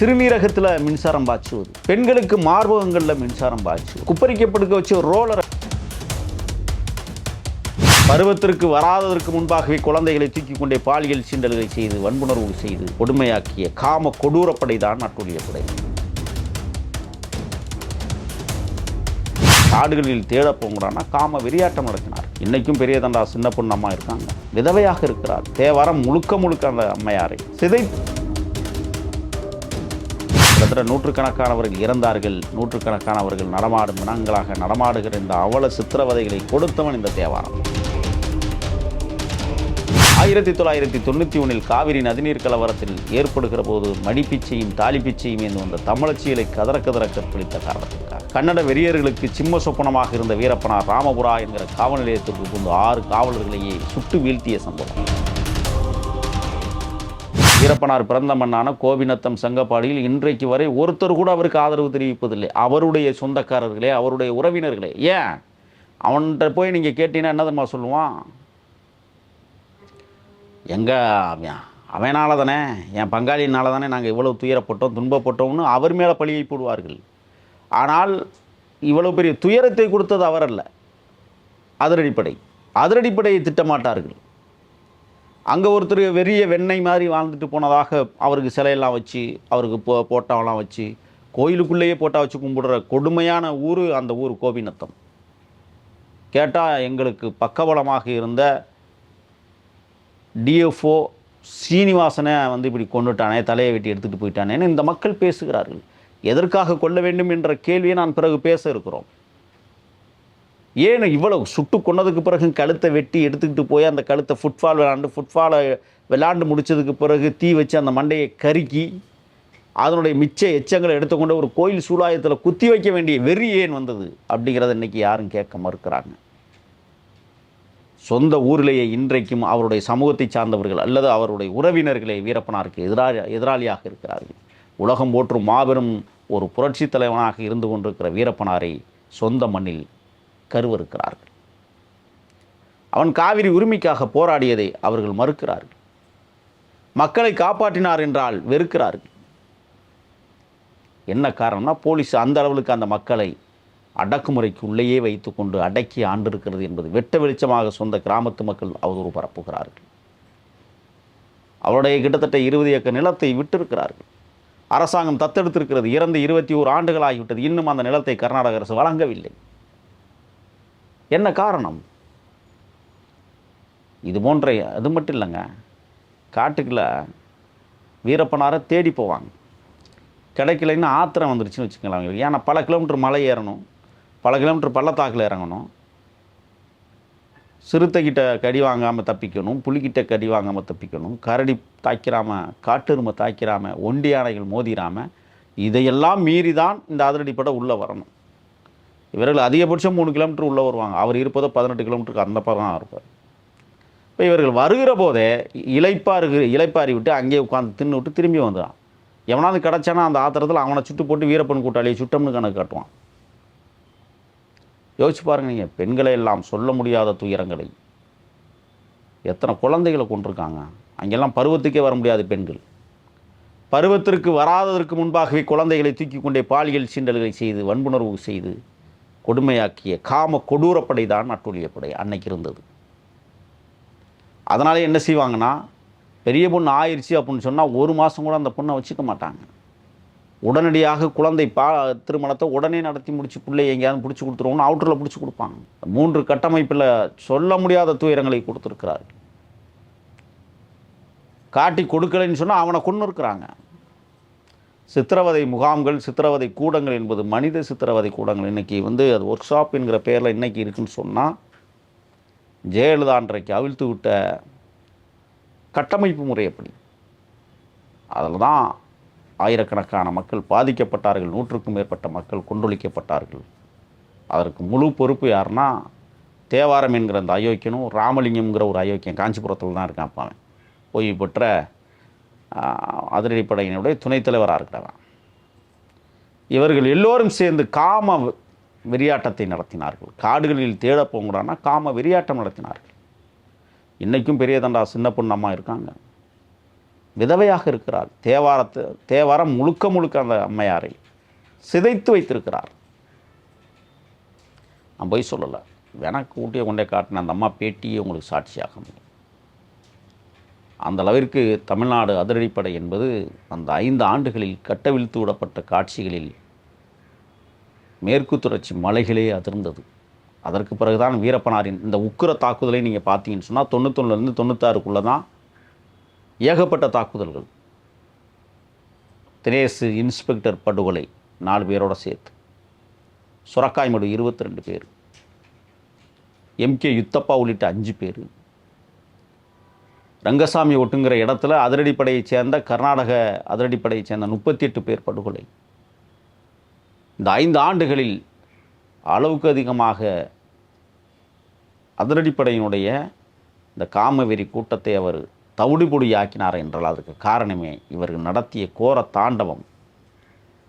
சிறுநீரகத்தில் மின்சாரம் பாய்ச்சுவது. பெண்களுக்கு மார்பகங்களில் மின்சாரம் பாய்ச்சு குப்பரிக்கப்படுக்க வச்சு ஒரு ரோலரை பருவத்திற்கு வராததற்கு முன்பாகவே குழந்தைகளை தூக்கி கொண்டே பாலியல் சீண்டல்களை செய்து வன்புணர்வு செய்து கொடுமையாக்கிய காம கொடூரப்படை தான் நட்டுடைய படை. காடுகளில் தேட போங்கிறான்னா காம வெறியாட்டம் நடத்தினார். இன்னைக்கும் பெரிய தண்டா சின்ன பொண்ணு அம்மா இருக்காங்க. விதவையாக இருக்கிறார். தேவாரம் முழுக்க முழுக்க அந்த அம்மையாரை. சிதை கிட்டத்தட்ட நூற்றுக்கணக்கானவர்கள் இறந்தார்கள். நூற்றுக்கணக்கானவர்கள் நடமாடும் இனங்களாக நடமாடுகிற இந்த அவல சித்திரவதைகளை கொடுத்தவன் இந்த தேவாரம். ஆயிரத்தி தொள்ளாயிரத்தி தொண்ணூற்றி ஒன்றில் காவிரி நதிநீர் கலவரத்தில் ஏற்படுகிற போது மடிப்பிச்சையும் தாலிப்பிச்சையும் என்று வந்த தமிழச்சியலை கதற கதற கற்பழித்த காரணத்திற்காக. கன்னட வெறியர்களுக்கு சிம்ம சொப்பனமாக இருந்த வீரப்பனார் ராமபுரா என்கிற காவல் நிலையத்திற்கு புகுந்து ஆறு காவலர்களையே சுட்டு வீழ்த்திய சம்பவம். வீரப்பனார் பிறந்த மண்ணான கோபிநத்தம் சங்கப்பாடியில் இன்றைக்கு வரை ஒருத்தர் கூட அவருக்கு ஆதரவு தெரிவிப்பதில்லை. அவருடைய சொந்தக்காரர்களே அவருடைய உறவினர்களே. ஏன்? அவன்கிட்ட போய் நீங்கள் கேட்டீங்கன்னா என்ன சொல்லுவான்? எங்கே அவன்? அவனால் தானே என் பங்காளியினால் தானே நாங்கள் இவ்வளோ துயரப்பட்டோம் துன்பப்பட்டோம்னு அவர் மேலே பழியை போடுவார்கள். ஆனால் இவ்வளோ பெரிய துயரத்தை கொடுத்தது அவர் அல்ல. அதிரடிப்படை அதிரடிப்படையை திட்டமாட்டார்கள். அங்கே ஒருத்தர் வெறிய வெண்ணெய் மாதிரி வாழ்ந்துட்டு போனதாக அவருக்கு சிலையெல்லாம் வச்சு அவருக்கு போ போட்டாவெல்லாம் வச்சு கோயிலுக்குள்ளேயே போட்டா வச்சு கும்பிடுற கொடுமையான ஊர் அந்த ஊர் கோபிநத்தம். கேட்டால் எங்களுக்கு பக்கபலமாக இருந்த டிஎஃப்ஓ சீனிவாசனை வந்து இப்படி கொண்டுட்டானே தலையை வெட்டி எடுத்துகிட்டு போயிட்டானேன்னு இந்த மக்கள் பேசுகிறார்கள். எதற்காக கொள்ள வேண்டும் என்ற கேள்வியை நான் பிறகு பேச இருக்கிறோம். ஏன் இவ்வளவு சுட்டு கொன்னதுக்கு பிறகு கழுத்தை வெட்டி எடுத்துக்கிட்டு போய் அந்த கழுத்தை ஃபுட்பால் விளாண்டு ஃபுட்பாலை விளாண்டு முடிச்சதுக்கு பிறகு தீ வச்சு அந்த மண்டையை கருக்கி அதனுடைய மிச்ச எச்சங்களை எடுத்துக்கொண்டு ஒரு கோயில் சூலாயத்தில் குத்தி வைக்க வேண்டிய வெறி ஏன் வந்தது அப்படிங்கிறத இன்னைக்கு யாரும் கேட்க மறுக்கிறாங்க. சொந்த ஊரிலேயே இன்றைக்கும் அவருடைய சமூகத்தை சார்ந்தவர்கள் அல்லது அவருடைய உறவினர்களே வீரப்பனாருக்கு எதிராளி எதிராளியாக இருக்கிறார்கள். உலகம் போற்றும் மாபெரும் ஒரு புரட்சி தலைவனாக இருந்து கொண்டிருக்கிற வீரப்பனாரை சொந்த மண்ணில் கருவறுக்கிறார்கள். அவன் காவிரி உரிமைக்காக போராடியதை அவர்கள் மறுக்கிறார்கள். மக்களை காப்பாற்றினார் என்றால் வெறுக்கிறார்கள். என்ன காரணம்னா போலீஸ் அந்த அளவுக்கு அந்த மக்களை அடக்குமுறைக்கு உள்ளேயே வைத்துக்கொண்டு அடக்கி ஆண்டிருக்கிறது என்பது வெட்ட வெளிச்சமாக சொந்த கிராமத்து மக்கள் அவதூறு பரப்புகிறார்கள். அவருடைய கிட்டத்தட்ட இருபது ஏக்கர் நிலத்தை விட்டிருக்கிறார்கள். அரசாங்கம் தத்தெடுத்திருக்கிறது. இறந்து இருபத்தி ஓரு ஆண்டுகள் ஆகிவிட்டது. இன்னும் அந்த நிலத்தை கர்நாடக அரசு வழங்கவில்லை. என்ன காரணம்? இது போன்ற அது மட்டும் இல்லைங்க. காட்டுக்குள்ளே வீரப்பனாரை தேடி போவாங்க. கிடைக்கலைன்னா ஆத்திரம் வந்துருச்சுன்னு வச்சுக்கலாம் அவங்களுக்கு. ஏன்னா பல கிலோமீட்டர் மலை ஏறணும். பல கிலோமீட்டர் பள்ளத்தாக்கில் இறங்கணும். சிறுத்தைக்கிட்ட கடி வாங்காமல் தப்பிக்கணும். புலிக்கிட்ட கடி வாங்காமல் தப்பிக்கணும். கரடி தாக்கிறாமல் காட்டெருமை தாக்கிறாமல் ஒண்டி யானைகள் மோதிராமல் இதையெல்லாம் மீறி தான் இந்த அதிரடிப்பட உள்ளே வரணும். இவர்கள் அதிகபட்சம் மூணு கிலோமீட்டர் உள்ளே வருவாங்க. அவர் இருப்பதோ பதினெட்டு கிலோமீட்டருக்கு அந்த பக்கம் இருப்பார். இப்போ இவர்கள் வருகிற போதே இலைப்பாரு இலைப்பாரி விட்டு அங்கேயே உட்காந்து தின்னு விட்டு திரும்பி வந்துடான் எவனாவது கிடச்சானா அந்த ஆத்திரத்தில் அவனை சுட்டு போட்டு வீரப்பன் கூட்டாளியை சுட்டம்னு கணக்கு காட்டுவான். யோசிச்சு பாருங்க நீங்கள் பெண்களை எல்லாம் சொல்ல முடியாத துயரங்களை. எத்தனை குழந்தைகளை கொண்டிருக்காங்க அங்கெல்லாம் பருவத்துக்கே வர முடியாது பெண்கள். பருவத்திற்கு வராததற்கு முன்பாகவே குழந்தைகளை தூக்கி கொண்டே பாலியல் சீண்டல்களை செய்து வன்புணர்வு செய்து கொடுமையாக்கிய காம கொடூரப்படை தான் அட்டூழியப்படை அன்னைக்கு இருந்தது. அதனால் என்ன செய்வாங்கன்னா பெரிய பொண்ணு ஆயிடுச்சு அப்படின்னு சொன்னால் ஒரு மாதம் கூட அந்த பொண்ணை வச்சுக்க மாட்டாங்க. உடனடியாக குழந்தை பா திருமணத்தை உடனே நடத்தி முடிச்சு பிள்ளை எங்கேயாவது பிடிச்சி கொடுத்துருவோம்னு அவுட்டரில் பிடிச்சி கொடுப்பாங்க. மூன்று கட்டமைப்பில் சொல்ல முடியாத துயரங்களை கொடுத்துருக்கிறார் காட்டி கொடுக்கலைன்னு சொன்னால் அவனை கொண்டு இருக்கிறாங்க சித்திரவதை முகாம்கள் சித்திரவதை கூடங்கள் என்பது மனித சித்திரவதை கூடங்கள். இன்றைக்கி வந்து அது ஒர்க் ஷாப் என்கிற பேரில் இன்றைக்கி இருக்குன்னு சொன்னால் ஜெயலலிதா அன்றைக்கு அவிழ்த்து விட்ட கட்டமைப்பு முறை எப்படி? அதில் தான் ஆயிரக்கணக்கான மக்கள் பாதிக்கப்பட்டார்கள் நூற்றுக்கும் மேற்பட்ட மக்கள் கொண்டொழிக்கப்பட்டார்கள் அதற்கு முழு பொறுப்பு யாருன்னா தேவாரம் என்கிற அந்த அயோக்கியனும் ராமலிங்கம்ங்கிற ஒரு அயோக்கியம் காஞ்சிபுரத்தில் தான் இருக்கான் அப்ப அவன் ஓய்வு பெற்ற அதிரடிப்படையினுடைய துணைத் தலைவராக இருக்கிறவன். இவர்கள் எல்லோரும் சேர்ந்து காம வெறியாட்டத்தை நடத்தினார்கள். காடுகளில் தேட போங்கடான்னா காம வெறியாட்டம் நடத்தினார்கள். இன்றைக்கும் பெரிய தண்டா சின்ன பொண்ணம்மா இருக்காங்க. விதவையாக இருக்கிறார். தேவாரத்து தேவாரம் முழுக்க முழுக்க அந்த அம்மையாரை சிதைத்து வைத்திருக்கிறார். நான் போய் சொல்லலை. எனக்கு ஊட்டியை கொண்டே காட்டின அந்த அம்மா பேட்டியே உங்களுக்கு சாட்சியாக முடியும் அந்த அளவிற்கு தமிழ்நாடு அதிரடிப்படை என்பது அந்த ஐந்து ஆண்டுகளில் கட்டவிழ்த்து விடப்பட்ட காட்சிகளில் மேற்கு தொடர்ச்சி மலைகளே அதிர்ந்தது. அதற்கு பிறகுதான் வீரப்பனாரின் இந்த உக்கிர தாக்குதலை நீங்கள் பார்த்தீங்கன்னு சொன்னால் தொண்ணூத்தொன்னுலேருந்து தொண்ணூத்தாறுக்குள்ளே தான் ஏகப்பட்ட தாக்குதல்கள். தினேசு இன்ஸ்பெக்டர் படுகொலை நாலு பேரோட சேர்த்து. சுரக்காய்மடு இருபத்தி ரெண்டு பேர். எம்கே யுத்தப்பா உள்ளிட்ட அஞ்சு பேர். ரங்கசாமி ஒட்டுங்கிற இடத்துல அதிரடிப்படையைச் சேர்ந்த கர்நாடக அதிரடிப்படையைச் சேர்ந்த முப்பத்தி எட்டு பேர் படுகொலை. இந்த ஐந்து ஆண்டுகளில் அளவுக்கு அதிகமாக அதிரடிப்படையினுடைய இந்த காமவெறி கூட்டத்தை அவர் தவிடுபொடியாக்கினார் என்றால் அதுக்கு காரணமே இவர்கள் நடத்திய கோர தாண்டவம்.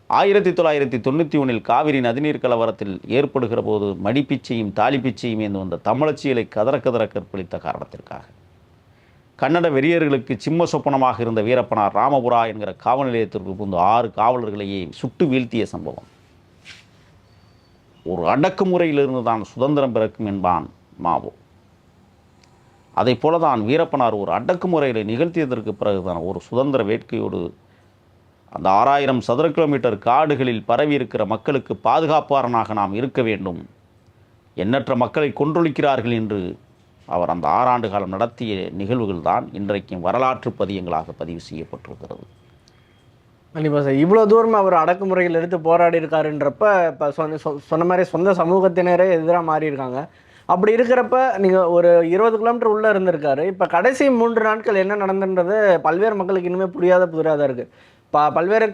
ஆயிரத்தி தொள்ளாயிரத்தி தொண்ணூற்றி ஒன்றில் காவிரி நதிநீர் கலவரத்தில் ஏற்படுகிற போது மடிப்பிச்சையும் தாலிப்பிச்சையும் என்று வந்த தமிழச்சியலை கதற கதற கற்பழித்த காரணத்திற்காக. கன்னட வெறியர்களுக்கு சிம்ம சொப்பனமாக இருந்த வீரப்பனார் ராமபுரா என்கிற காவல் நிலையத்திற்கு புகுந்து ஆறு காவலர்களையே சுட்டு வீழ்த்திய சம்பவம். ஒரு அடக்குமுறையிலிருந்து தான் சுதந்திரம் பிறக்கும் என்பான் மாவோ. அதை போல தான் வீரப்பனார் ஒரு அடக்குமுறையில் நிகழ்த்தியதற்கு பிறகுதான் ஒரு சுதந்திர வேட்கையோடு அந்த ஆறாயிரம் சதுர கிலோமீட்டர் காடுகளில் பரவி இருக்கிற மக்களுக்கு பாதுகாப்பாரனாக நாம் இருக்க வேண்டும். எண்ணற்ற மக்களை கொன்றொழிக்கிறார்கள் என்று அவர் அந்த ஆறாண்டு காலம் நடத்திய நிகழ்வுகள் தான் இன்றைக்கும் வரலாற்று பதியங்களாக பதிவு செய்யப்பட்டிருக்கிறது. கண்டிப்பாக சார். இவ்வளோ தூரம் அவர் அடக்குமுறையில் எடுத்து போராடி இருக்காருன்றப்ப இப்போ சொன்ன சொ- சொன்ன மாதிரி சொந்த சமூகத்தினரே எதிராக மாறி இருக்காங்க. அப்படி இருக்கிறப்ப நீங்கள் ஒரு இருபது கிலோமீட்டர் உள்ளே இருந்திருக்காரு. இப்போ கடைசி மூன்று நாட்கள் என்ன நடந்துன்றது பல்வேறு மக்களுக்கு இன்னுமே புரியாத புதிராக தான் இருக்குது ப பல்வேறு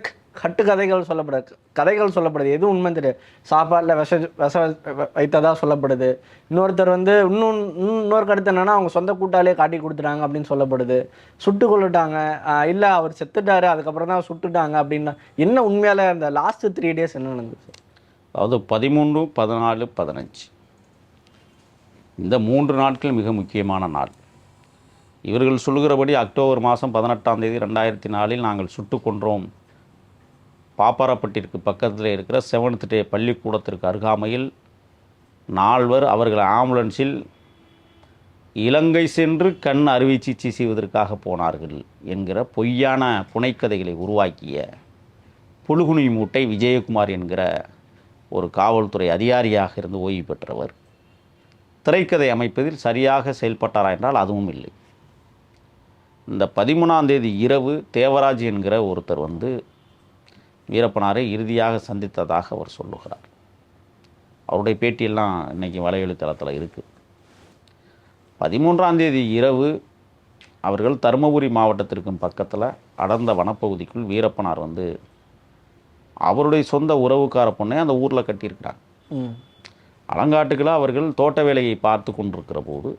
கட்டுக்கதைகள் சொல்லப்படுது கதைகள் சொல்லப்படுது. எதுவும் உண்மை தெரியாது சாப்பாட்டில் விஷ விஷ வ- சொல்லப்படுது. இன்னொருத்தர் வந்து இன்னும் இன்னும் இன்னொரு கருத்து என்னென்னா அவங்க சொந்த கூட்டாலே காட்டி கொடுத்துட்டாங்க அப்படின்னு சொல்லப்படுது. சுட்டு கொண்டுட்டாங்க இல்லை அவர் செத்துட்டாரு அதுக்கப்புறம் தான் சுட்டுட்டாங்க அப்படின்னா என்ன உண்மையால் அந்த லாஸ்ட்டு த்ரீ டேஸ் என்ன நடந்துச்சு அதாவது பதிமூன்று பதினாலு பதினஞ்சு. இந்த மூன்று நாட்கள் மிக முக்கியமான நாள். இவர்கள் சொல்கிறபடி அக்டோபர் மாதம் பதினெட்டாம் தேதி ரெண்டாயிரத்தி நாலில் நாங்கள் சுட்டு கொன்றோம். பாப்பாரப்பட்டிற்கு பக்கத்தில் இருக்கிற செவன்த் டே பள்ளிக்கூடத்திற்கு அருகாமையில் நால்வர் அவர்கள் ஆம்புலன்ஸில் இலங்கை சென்று கண் அறுவை சிகிச்சை செய்வதற்காக போனார்கள் என்கிற பொய்யான புனைக்கதைகளை உருவாக்கிய புழுகுனி மூட்டை விஜயகுமார் என்கிற ஒரு காவல்துறை அதிகாரியாக இருந்து ஓய்வு பெற்றவர். திரைக்கதை அமைப்பதில் சரியாக செயல்பட்டாரா என்றால் அதுவும் இல்லை. இந்த பதிமூணாம் தேதி இரவு தேவராஜ் என்கிற ஒருத்தர் வந்து வீரப்பனாரை இறுதியாக சந்தித்ததாக அவர் சொல்லுகிறார். அவருடைய பேட்டியெல்லாம் இன்றைக்கி வலையொலித்தளத்தில் இருக்குது பதிமூன்றாம் தேதி இரவு அவர்கள் தருமபுரி மாவட்டத்திற்கும் பக்கத்தில் அடர்ந்த வனப்பகுதிக்குள் வீரப்பனார் வந்து அவருடைய சொந்த உறவுக்கார பொண்ணை அந்த ஊரில் கட்டியிருக்கிறாங்க அலங்காட்டுக்களை அவர்கள் தோட்ட வேலையை பார்த்து கொண்டிருக்கிற போது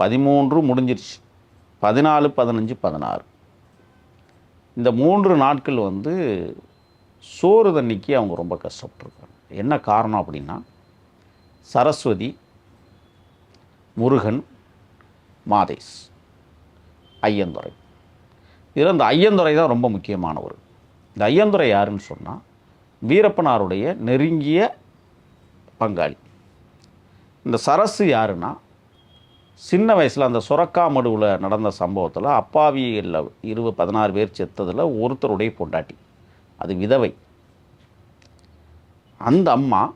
பதிமூன்று முடிஞ்சிருச்சு. பதினாலு பதினஞ்சு பதினாறு. இந்த மூன்று நாட்கள் வந்து சோறு தண்ணிக்கு அவங்க ரொம்ப கஷ்டப்பட்டுருக்காங்க. என்ன காரணம் அப்படின்னா சரஸ்வதி முருகன் மாதேஷ் ஐயந்துரை. இதில் இந்த ஐயந்துரை தான் ரொம்ப முக்கியமானவர். இந்த ஐயந்துரை யாருன்னு சொன்னால் வீரப்பனாருடைய நெருங்கிய பங்காளி. இந்த சரசு யாருன்னா சின்ன வயசில் அந்த சுரக்காமடுவில் நடந்த சம்பவத்தில் அப்பாவியில் இருபது பதினாறு பேர் செத்ததில் ஒருத்தருடைய பொண்டாட்டி அது விதவை. அந்த அம்மா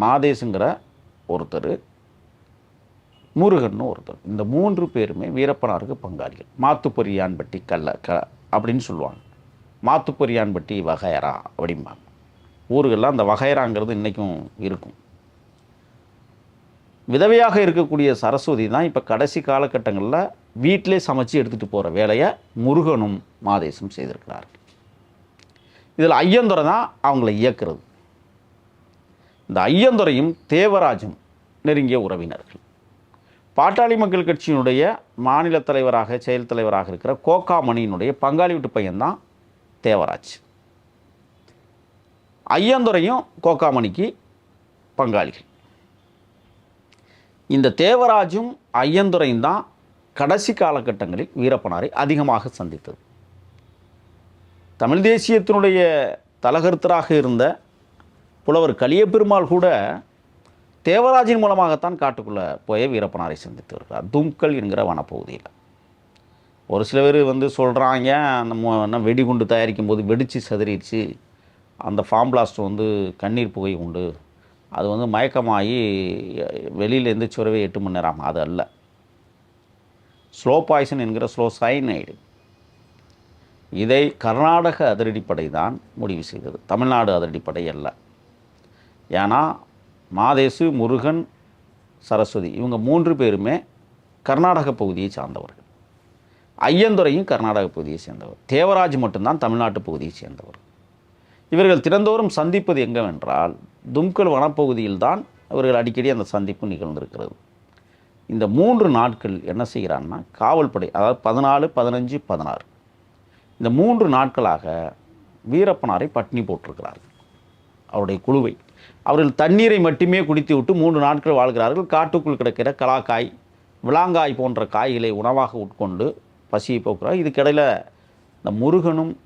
மாதேசுங்கிற ஒருத்தர் முருகன்னு ஒருத்தர். இந்த மூன்று பேருமே வீரப்பனாருக்கு பங்காளிகள். மாத்துப்பொரியான்பட்டி கல்ல க அப்படின்னு சொல்லுவாங்க. மாத்துப்பொரியான்பட்டி வகையரா அப்படிம்பாங்க. ஊர்கள்லாம் அந்த வகையராங்கிறது இன்றைக்கும் இருக்கும். விதவையாக இருக்கக்கூடிய சரஸ்வதி தான் இப்போ கடைசி காலகட்டங்களில் வீட்டிலே சமைச்சு எடுத்துகிட்டு போகிற வேலையை முருகனும் மாதேசும் செய்திருக்கிறார்கள் இதில் ஐயந்துரை தான் அவங்கள இயக்குறது. இந்த ஐயந்துரையும் தேவராஜும் நெருங்கிய உறவினர்கள். பாட்டாளி மக்கள் கட்சியினுடைய மாநில தலைவராக செயல் தலைவராக இருக்கிற கோகாமணியினுடைய பங்காளி வீட்டு பையன்தான் தேவராஜ். ஐயந்துரையும் கோகாமணிக்கு பங்காளிகள். இந்த தேவராஜும் ஐயந்துரையும் தான் கடைசி காலகட்டங்களில் வீரப்பனாரை அதிகமாக சந்தித்தது. தமிழ் தேசியத்தினுடைய தலகருத்தராக இருந்த புலவர் கலியபெருமாள் கூட தேவராஜின் மூலமாகத்தான் காட்டுக்குள்ளே போய் வீரப்பனாரை சந்தித்து வருகிறார். தும்கல் என்கிற வனப்பகுதியில். ஒரு சில பேர் வந்து சொல்கிறாங்க அந்த என்ன வெடிகுண்டு தயாரிக்கும் போது வெடித்து சதறிடுச்சு. அந்த ஃபார்ம் பிளாஸ்ட் வந்து கண்ணீர் புகை உண்டு. அது வந்து மயக்கமாகி வெளியில் எந்திரிச்சு எட்டு மணி நேரம். அது அல்ல. ஸ்லோ பாய்சன் என்கிற ஸ்லோ சைனைடு இதை கர்நாடக அதிரடிப்படை தான் முடிவு செய்தது. தமிழ்நாடு அதிரடிப்படை அல்ல. ஏன்னா மாதேசு முருகன் சரஸ்வதி இவங்க மூன்று பேருமே கர்நாடக பகுதியை சார்ந்தவர்கள். ஐயந்துரையும் கர்நாடக பகுதியை சேர்ந்தவர். தேவராஜ் மட்டும்தான் தமிழ்நாட்டு பகுதியை சேர்ந்தவர். இவர்கள் தினந்தோறும் சந்திப்பது எங்கவென்றால் தும்கல் வனப்பகுதியில்தான் இவர்கள் அடிக்கடி அந்த சந்திப்பு நிகழ்ந்திருக்கிறது. இந்த மூன்று நாட்கள் என்ன செய்கிறான்னா காவல்படை அதாவது பதினாலு பதினஞ்சு பதினாறு. இந்த மூன்று நாட்களாக வீரப்பனாரை பட்டினி போட்டிருக்கிறார்கள் அவருடைய குழுவை. அவர்கள் தண்ணீரை மட்டுமே குடித்து விட்டு மூன்று நாட்கள் வாழ்கிறார்கள். காட்டுக்குள் கிடக்கிற கலாக்காய் விளாங்காய் போன்ற காய்களை உணவாக உட்கொண்டு பசியை போக்குறார் இதுக்கிடையில் இந்த முருகனும்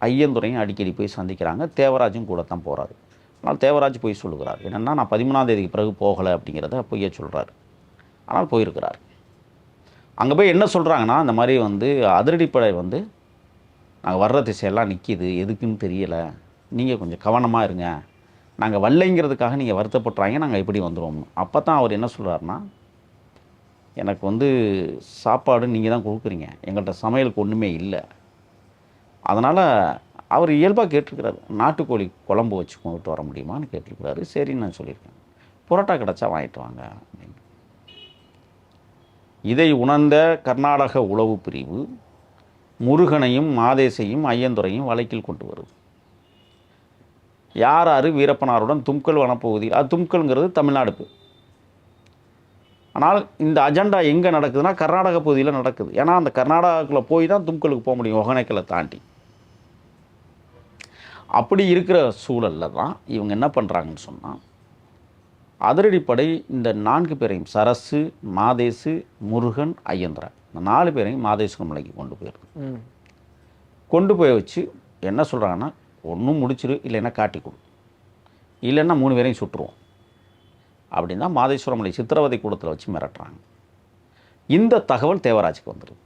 ஐயந்துரையும் அடிக்கடி போய் சந்திக்கிறாங்க. தேவராஜும் கூட தான் போகிறாரு ஆனால் தேவராஜ் போய் சொல்லுகிறார். என்னென்னா நான் பதிமூணாம் தேதிக்கு பிறகு போகலை அப்படிங்கிறத பொய்ய சொல்கிறார் ஆனால் போயிருக்கிறார். அங்கே போய் என்ன சொல்கிறாங்கன்னா இந்த மாதிரி வந்து அதிரடிப்படை வந்து நாங்கள் வர்ற திசையெல்லாம் நிற்கிது எதுக்குன்னு தெரியலை. நீங்கள் கொஞ்சம் கவனமாக இருங்க. நாங்கள் வரலைங்கிறதுக்காக நீங்கள் வருத்தப்படுறாங்க நாங்கள் எப்படி வந்துடுவோம் அப்போ தான் அவர் என்ன சொல்கிறாருன்னா எனக்கு வந்து சாப்பாடு நீங்கள் தான் கொடுக்குறீங்க. எங்கள்கிட்ட சமையலுக்கு ஒன்றுமே இல்லை. அதனால் அவர் இயல்பாக கேட்டிருக்கிறாரு நாட்டுக்கோழி குழம்பு வச்சு கொண்டுட்டு வர முடியுமான்னு கேட்டிருக்கிறாரு. சரின்னு நான் சொல்லியிருக்கேன். புரோட்டா கிடச்சா வாங்கிட்டு வாங்க. அப்படின்னு இதை உணர்ந்த கர்நாடக உளவு பிரிவு முருகனையும் மாதேசையும் ஐயந்துரையும் வழக்கில் கொண்டு வருது. யார் யார் வீரப்பனாருடன் தும்கல் வனப்பகுதியில் அது தும்கல்ங்கிறது தமிழ்நாடு ஆனால் இந்த அஜெண்டா எங்கே நடக்குதுன்னா கர்நாடக பகுதியில் நடக்குது. ஏன்னா அந்த கர்நாடகாக்குள்ளே போய் தான் தும்கலுக்கு போக முடியும் ஒகனைக்கலை தாண்டி. அப்படி இருக்கிற சூழலில் தான் இவங்க என்ன பண்ணுறாங்கன்னு சொன்னால் அதிரடிப்படை இந்த நான்கு பேரையும் சரசு மாதேசு முருகன் ஐயந்திரன் இந்த நாலு பேரையும் மாதேஸ்வரம் மலைக்கு கொண்டு ம். கொண்டு போய் வச்சு என்ன சொல்கிறாங்கன்னா ஒன்றும் முடிச்சிரு இல்லைன்னா காட்டி கொடு. இல்லைன்னா மூணு பேரையும் சுட்டுருவோம். அப்படின்னு தான் மாதேஸ்வரம் மலை சித்திரவதை கூடத்தில் வச்சு மிரட்டுறாங்க. இந்த தகவல் தேவராஜுக்கு வந்துடுது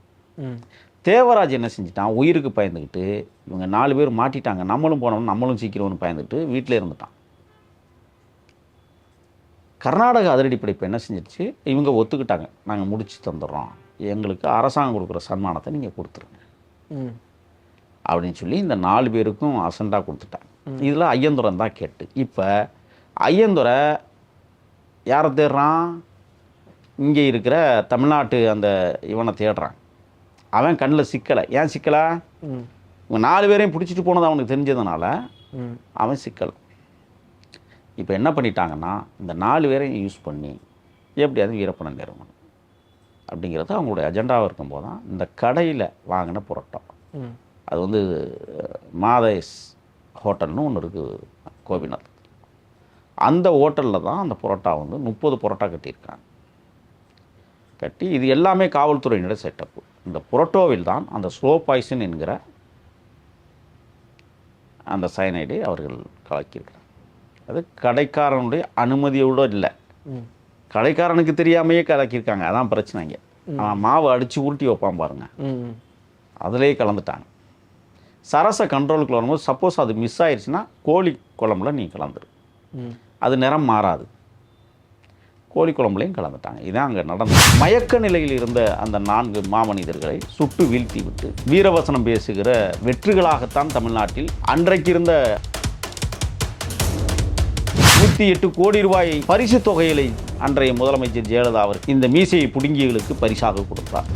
தேவராஜ் என்ன செஞ்சிட்டான்? உயிருக்கு பயந்துக்கிட்டு இவங்க நாலு பேர் மாட்டிட்டாங்க. நம்மளும் போனோம் நம்மளும் சீக்கிரம்னு பயந்துட்டு வீட்டில் இருந்துட்டான். கர்நாடக அதிரடிப்படை இப்போ என்ன செஞ்சிருச்சு? இவங்க ஒத்துக்கிட்டாங்க. நாங்கள் முடிச்சு தந்துடுறோம். எங்களுக்கு அரசாங்கம் கொடுக்குற சன்மானத்தை நீங்கள் கொடுத்துருங்க. அப்படின்னு சொல்லி இந்த நாலு பேருக்கும் அசண்டாக கொடுத்துட்டாங்க. இதில் ஐயந்துரன் தான் கேட்டு. இப்போ ஐயந்துரை யாரை தேடுறான்? இங்கே இருக்கிற தமிழ்நாட்டு அந்த இவனை தேடுறான். அவன் கண்ணில் சிக்கலை. ஏன் சிக்கலை? இவங்க நாலு பேரையும் பிடிச்சிட்டு போனது அவனுக்கு தெரிஞ்சதுனால அவன் சிக்கல். இப்போ என்ன பண்ணிட்டாங்கன்னா இந்த நாலு பேரையும் யூஸ் பண்ணி எப்படியாவது வீரப்பணம் நிறுவனம் அப்படிங்கிறது அவங்களுடைய அஜெண்டாவாக இருக்கும்போது தான் இந்த கடையில் வாங்கின புரோட்டம் அது வந்து மாதேஸ் ஹோட்டல்னு ஒன்று இருக்குது கோபிநாத். அந்த ஹோட்டலில் தான் அந்த புரோட்டா வந்து முப்பது புரோட்டா கட்டியிருக்காங்க கட்டி இது எல்லாமே காவல்துறையினோட செட்டப்பு. இந்த புரோட்டோவில் தான் அந்த ஸ்லோ பாய்சன் என்கிற அந்த சயனைடை அவர்கள் கலக்கியிருக்கிறாங்க அது கடைக்காரனுடைய அனுமதியோடு இல்லை. கடைக்காரனுக்கு தெரியாமையே கலக்கியிருக்காங்க. அதான் பிரச்சனைங்க அவன் மாவு அடித்து உருட்டி வைப்பான் பாருங்க. அதிலே கலந்துட்டாங்க சரச கண்ட்ரோலுக்குள்ள வரும்போது சப்போஸ் அது மிஸ் ஆயிடுச்சுன்னா கோழி குழம்புல நீ கலந்துரு. அது நிறம் மாறாது. கோழி குழம்புலையும் கலந்துட்டாங்க. இதான் அங்கே நடந்தது. மயக்க நிலையில் இருந்த அந்த நான்கு மாமனிதர்களை சுட்டு வீழ்த்தி விட்டு வீரவசனம் பேசுகிற வெற்றிகளாகத்தான் தமிழ்நாட்டில் அன்றைக்கு இருந்த நூற்றி எட்டு கோடி ரூபாய் பரிசு தொகையிலை அன்றைய முதலமைச்சர் ஜெயலலிதா அவர் இந்த மீசையை புடுங்கியவர்களுக்கு பரிசாக கொடுத்தார்.